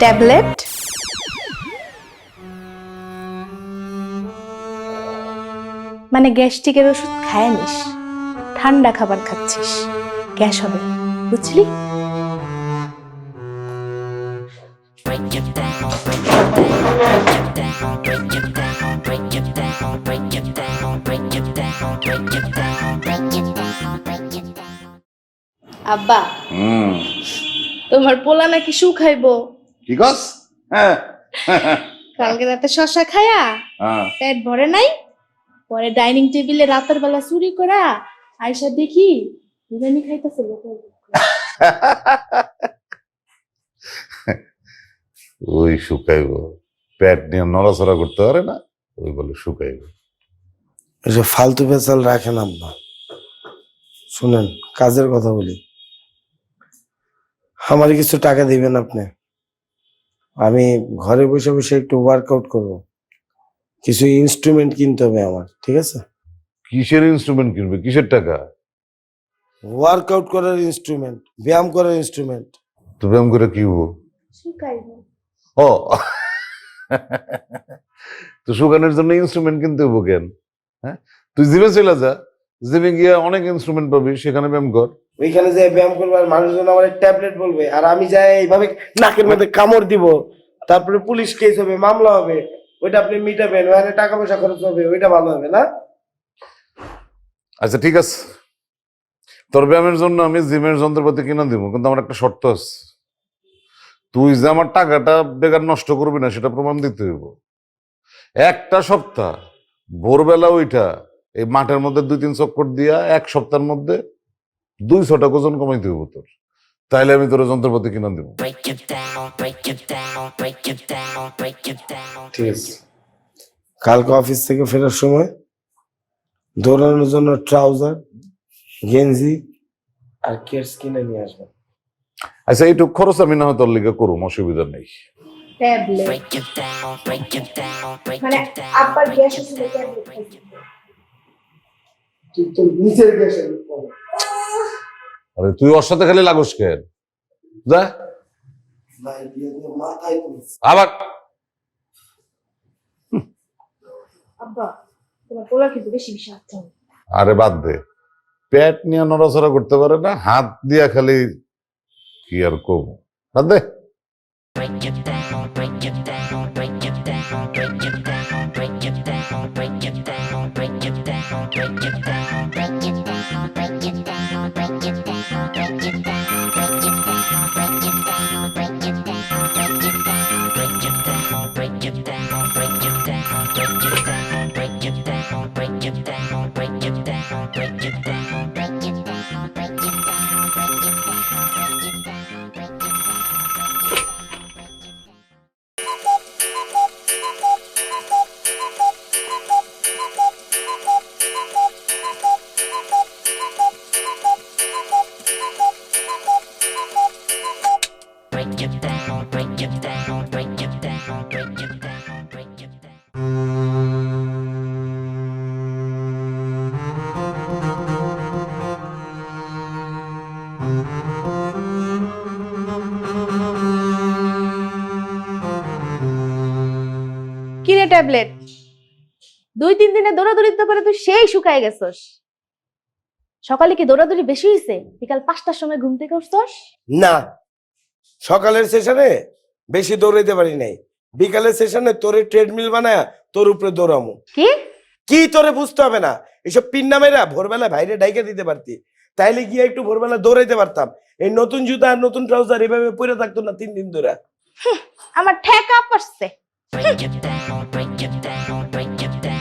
Tablet? মানে গ্যাস্ট্রিকের ওষুধ খায় নিস ঠান্ডা খাবার খাচ্ছিস গ্যাস হবে বুঝলি? আব্বা তোমার পোলা নাকি শু খাইবো কি কস হ্যাঁ। কালকে রাতে শশা খায়া হ্যাঁ। পেট ভরে নাই পরে ডাইনিং টেবিলে রাতের বেলা চুরি করা আয়সা দেখি বিরিয়ানি খাইতেছে লোকের ওই শুকাইব। পেট নিয়ে নড়াচড়া করতে পারে না ওই বলে শুকাইব। এসব ফালতু পেঁচাল রাখেন আব্বা শুনেন কাজের কথা বলি। আমার কিছু টাকা দিবেন আপনি? আমি ঘরে বসে বসে একটু ওয়ার্কআউট করব। কিছু ইনস্ট্রুমেন্ট কিনতে হবে আমার ঠিক আছে? কিসের ইনস্ট্রুমেন্ট কিনবে? কিসের টাকা? ওয়ার্কআউট করার ইনস্ট্রুমেন্ট ব্যায়াম করার ইনস্ট্রুমেন্ট তো ব্যায়াম করে কি হব? ও। তো শুকানোর জন্য ইনস্ট্রুমেন্ট কিনতে হব কেন? হ্যাঁ? তুই জিমে চলে যা। জিমে গিয়ে অনেক ইনস্ট্রুমেন্ট পাবি সেখানে ব্যায়াম কর। ওইখানে যে ব্যায়াম করব আর মানুষজন আমার ট্যাবলেট বলবে, আর আমি যাই এইভাবে নাকের মধ্যে কামড় দিব, তারপরে পুলিশ কেস হবে, মামলা হবে, ওইটা আপনি মিটাবেন, ওখানে টাকা পয়সা খরচ হবে, ওইটা ভালো হবে না? আচ্ছা ঠিক আছে। তোর ব্যায়ামের জন্য আমি জিমের যন্ত্রপাতি কিনে দিব, কিন্তু আমার একটা শর্ত আছে। তুই যে আমার টাকাটা বেকার নষ্ট করবি না, সেটা প্রমাণ দিতে হইব। একটা সপ্তাহ, ভোরবেলা ওইটা এই মাঠের মধ্যে দুই তিন চক্কর দিয়া এক সপ্তাহের মধ্যে দুই ছটা ওজন কমাইতে হইব তোর। তাইলে আমি তোর যন্ত্রপাতি কিনে দিব। ঠিক আছে। কালকে অফিস থেকে ফেরার সময় দৌড়ানোর জন্য ট্রাউজার গেঞ্জি আর কেটস কিনে নিয়ে আসবেন আচ্ছা এইটুক খরচ আমি না হয় তোর লিগে করুম অসুবিধা নেই। ট্যাবলেট। মানে আব্বার গ্যাস হয়েছিল ট্যাবলেট তুই নিচের গ্যাসের আরে তুই ওর সাথে খালি লাগোস কেন? যা আবার? আরে বাদ দে। পেট নিয়ে নড়াচড়া করতে পারে না হাত দিয়া খালি কি আর কম বাদ দে। break it down, break it down. কিরে ট্যাবলেট? দুই তিন দিনে দৌড়াদৌড়িতে পারে তুই সেই শুকায় গেছস। সকালে কি দৌড়াদৌড়ি বেশি হয়েছে বিকাল পাঁচটার সময় ঘুম থেকে উঠছস? না সকালের সেশনে বেশি দৌড়াইতে পারি নাই। বিকালের সেশনে তোরে ট্রেডমিল বানায় তোর উপরে দৌড়ামু। কি? কি তোরে বুঝতে হবে না? এইসব পিন্না মেয়েরা ভোরবেলা বাইরে ডাইকে দিতে পারতি। তাইলে গিয়ে একটু ভোরবেলা দৌড়াইতে পারতাম। এই নতুন জুতা আর নতুন ট্রাউজার এভাবে পরে থাকতো না তিন দিন ধরে। আমার ঠেকা পড়ছে। break it down, break it down, break it down.